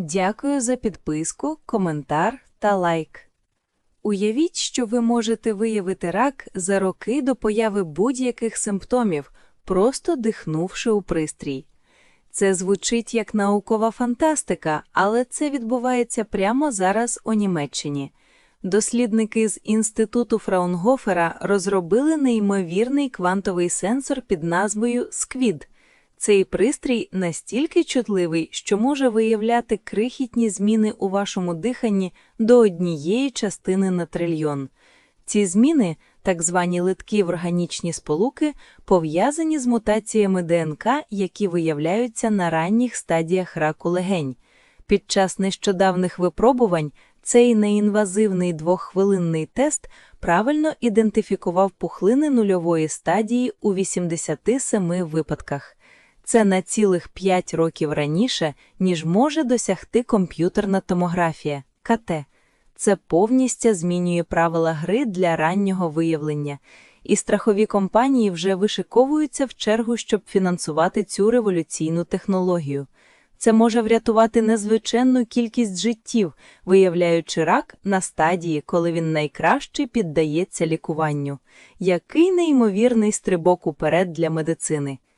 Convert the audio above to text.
Дякую за підписку, коментар та лайк. Уявіть, що ви можете виявити рак за роки до появи будь-яких симптомів, просто дихнувши у пристрій. Це звучить як наукова фантастика, але це відбувається прямо зараз у Німеччині. Дослідники з інституту Фраунгофера розробили неймовірний квантовий сенсор під назвою SQUID. Цей пристрій настільки чутливий, що може виявляти крихітні зміни у вашому диханні до однієї частини на трильйон. Ці зміни, так звані литкі в органічні сполуки, пов'язані з мутаціями ДНК, які виявляються на ранніх стадіях раку легень. Під час нещодавних випробувань цей неінвазивний двоххвилинний тест правильно ідентифікував пухлини нульової стадії у 87 випадках. Це на цілих 5 років раніше, ніж може досягти комп'ютерна томографія КТ. Це повністю змінює правила гри для раннього виявлення, і страхові компанії вже вишиковуються в чергу, щоб фінансувати цю революційну технологію. Це може врятувати незвичайну кількість життів, виявляючи рак на стадії, коли він найкраще піддається лікуванню. Який неймовірний стрибок уперед для медицини.